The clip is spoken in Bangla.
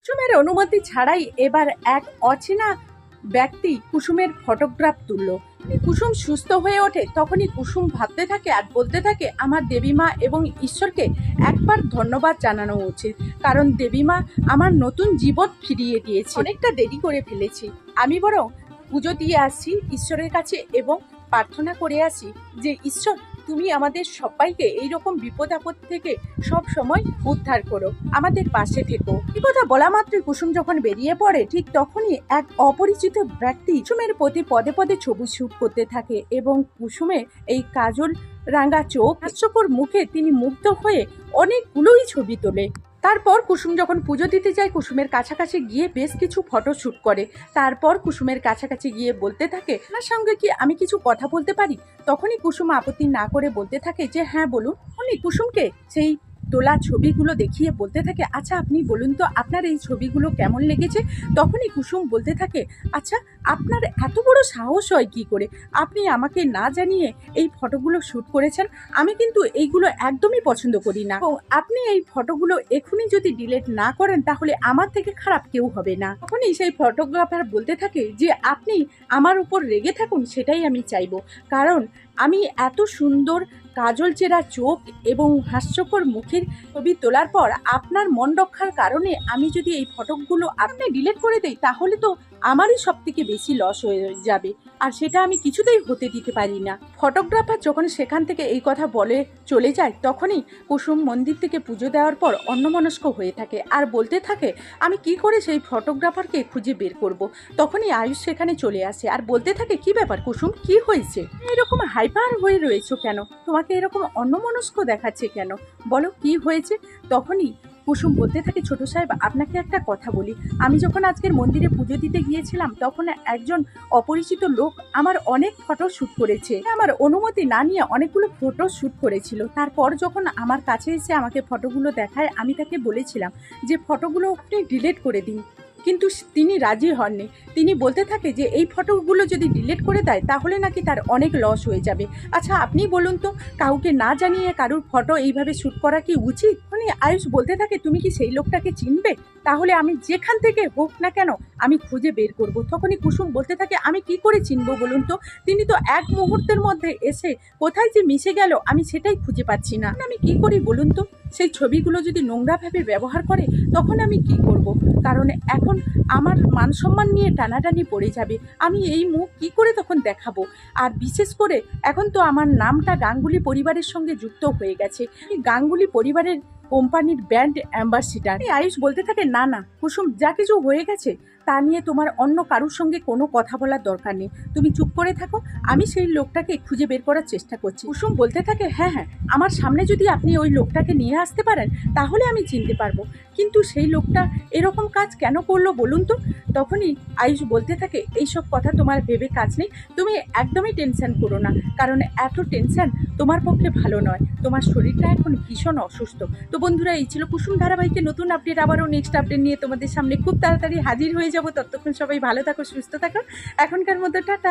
কুসুমের অনুমতি ছাড়াই এবার এক অচেনা ব্যক্তি কুসুমের ফটোগ্রাফ তুললো। কুসুম সুস্থ হয়ে ওঠে, তখনই কুসুম ভাবতে থাকে আর বলতে থাকে, আমার দেবীমা এবং ঈশ্বরকে একবার ধন্যবাদ জানানো উচিত। কারণ দেবীমা আমার নতুন জীবন ফিরিয়ে দিয়েছে। অনেকটা দেরি করে ফেলেছি। আমি বরং পুজো দিয়ে আসছি ঈশ্বরের কাছে এবং প্রার্থনা করে আসি যে, ঈশ্বর তুমি আমাদের সবাইকে এইরকম বিপদ আপদ থেকে সব সময় উদ্ধার করো। আমাদের পাশে থেকো। এই কথা বলা মাত্রই কুসুম যখন বেরিয়ে পড়ে, ঠিক তখনই এক অপরিচিত ব্যক্তি কুসুমের প্রতি পদে পদে ছবি শুট করতে থাকে এবং কুসুমে এই কাজল রাঙা চোখ, হাস্যকর মুখে তিনি মুগ্ধ হয়ে অনেকগুলোই ছবি তোলে। তারপর কুসুম যখন পুজো দিতে যায়, কুসুমের কাছাকাছি গিয়ে বেশ কিছু ফটো শ্যুট করে। তারপর কুসুমের কাছাকাছি গিয়ে বলতে থাকে আপনার সঙ্গে কি আমি কিছু কথা বলতে পারি? তখনই কুসুম আপত্তি না করে বলতে থাকে যে হ্যাঁ বলুন। উনি কুসুমকে? সেই তোলা ছবিগুলো দেখিয়ে বলতে থাকে আচ্ছা আপনি বলুন তো, আপনার এই ছবিগুলো কেমন লেগেছে? তখনই কুসুম বলতে থাকে আচ্ছা আপনার এত বড় সাহস হয় কি করে? আপনি আমাকে না জানিয়ে এই ফটোগুলো শ্যুট করেছেন, আমি কিন্তু এইগুলো একদমই পছন্দ করি না। আপনি এই ফটোগুলো এখনই যদি ডিলিট না করেন, তাহলে আমার থেকে খারাপ কেউ হবে না। তখনই সেই ফটোগ্রাফার বলতে থাকে যে, আপনি আমার উপর রেগে থাকুন, সেটাই আমি চাইব। কারণ আমি এত সুন্দর কাজল চেরা চোখ এবং হাস্যকর মুখের ছবি তোলার পর আপনার মন রক্ষার কারণে আমি যদি এই ফটোগুলো আপনি ডিলিট করে দেই, তাহলে তো আমারই সব থেকে বেশি লস হয়ে যাবে। আর সেটা আমি কিছুতেই হতে দিতে পারি না। ফটোগ্রাফার যখন সেখান থেকে এই কথা বলে চলে যায়, তখনই কুসুম মন্দির থেকে পুজো দেওয়ার পর অন্যমনস্ক হয়ে থাকে আর বলতে থাকে, আমি কি করে সেই ফটোগ্রাফারকে খুঁজে বের করব। তখনই আয়ুষ সেখানে চলে আসে আর বলতে থাকে, কি ব্যাপার কুসুম, কি হয়েছে? এরকম হাইপার হয়ে রয়েছো কেন? তোমাকে এরকম অন্যমনস্ক দেখাচ্ছে কেন? বলো, কি হয়েছে? তখনই কুসুম বলতে থাকে, ছোট সাহেব, আপনাকে একটা কথা বলি। আমি যখন আজকের মন্দিরে পুজো দিতে গিয়েছিলাম, তখন একজন অপরিচিত লোক আমার অনেক ফটো শ্যুট করেছে। আমার অনুমতি না নিয়ে অনেকগুলো ফটো শ্যুট করেছিল। তারপর যখন আমার কাছে এসে আমাকে ফটোগুলো দেখায়, আমি তাকে বলেছিলাম যে ফটোগুলো ডিলিট করে দিন। কিন্তু তিনি রাজি হননি। তিনি বলতে থাকে যে, এই ফটোগুলো যদি ডিলিট করে দেয়, তাহলে নাকি তার অনেক লস হয়ে যাবে। আচ্ছা আপনি বলুন তো, কাউকে না জানিয়ে কারুর ফটো এইভাবে শ্যুট করা কি উচিত? মানে আয়ুষ বলতে থাকে, তুমি কি সেই লোকটাকে চিনবে? তাহলে আমি যেখান থেকে হোক না কেন, আমি খুঁজে বের করব। তখনই কুসুম বলতে থাকে, আমি কি করে চিনব বলুন তো? তিনি তো এক মুহূর্তের মধ্যে এসে কোথায় যে মিশে গেল, আমি সেটাই খুঁজে পাচ্ছি না। আমি কি করি বলুন তো? সেই ছবিগুলো যদি নোংরাভাবে ব্যবহার করে, তখন আমি কি করব? কারণ এখন আমার মান সম্মান নিয়ে টানাটানি পড়ে যাবে। আমি এই মুখ কি করে তখন দেখাবো? আর বিশেষ করে, এখন তো আমার নামটা গাঙ্গুলি পরিবারের সঙ্গে যুক্ত হয়ে গেছে। গাঙ্গুলি পরিবারের কোম্পানির ব্র্যান্ড অ্যাম্বাসিডার। আয়ুষ বলতে থাকে, না না, কুসুম, যা কিছু হয়ে গেছে, তা নিয়ে তোমার অন্য কারুর সঙ্গে কোনো কথা বলার দরকার নেই। তুমি চুপ করে থাকো, আমি সেই লোকটাকে খুঁজে বের করার চেষ্টা করছি। কুসুম বলতে থাকে হ্যাঁ হ্যাঁ আমার সামনে যদি আপনি ওই লোকটাকে নিয়ে আসতে পারেন, তাহলে আমি চিনতে পারব। কিন্তু সেই লোকটা এরকম কাজ কেন করল বলুন তো? তখনই আয়ুষ বলতে থাকে, এইসব কথা তোমার ভেবে কাজ নেই। তুমি একদমই টেনশন করো না, কারণ এত টেনশন তোমার পক্ষে ভালো নয়। তোমার শরীরটা এখন ভীষণ অসুস্থ। তো বন্ধুরা, এই ছিল কুসুম ধারাবাহিকের নতুন আপডেট আবারও নেক্সট আপডেট নিয়ে তোমাদের সামনে খুব তাড়াতাড়ি হাজির হয়ে যাব। ততক্ষণ সবাই ভালো থাকো, সুস্থ থাকো। এখনকার মতো, টাটা।